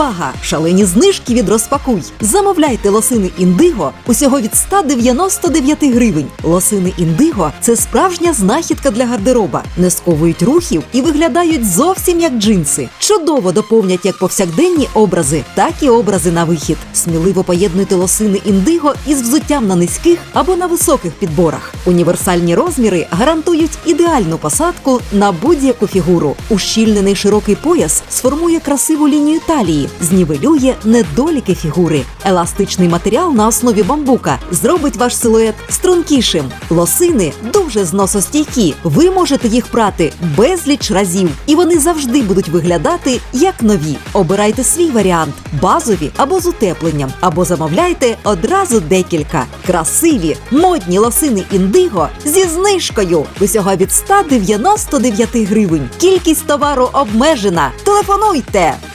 Увага! Шалені знижки від розпакуй! Замовляйте лосини індиго усього від 199 гривень. Лосини індиго це справжня знахідка для гардероба. Не сковують рухів і виглядають зовсім як джинси. Чудово доповнять як повсякденні образи, так і образи на вихід. Сміливо поєднуйте лосини індиго із взуттям на низьких або на високих підборах. Універсальні розміри гарантують ідеальну посадку на будь-яку фігуру. Ущільнений широкий пояс сформує красиву лінію талії, знівелює недоліки фігури. Еластичний матеріал на основі бамбука зробить ваш силует стрункішим. Лосини дуже зносостійкі. Ви можете їх прати безліч разів, і вони завжди будуть виглядати як нові. Обирайте свій варіант базові або з утепленням, або замовляйте одразу декілька. Красиві модні лосини індиго зі знижкою. Усього від 199 гривень. Кількість товару обмежена. Телефонуйте!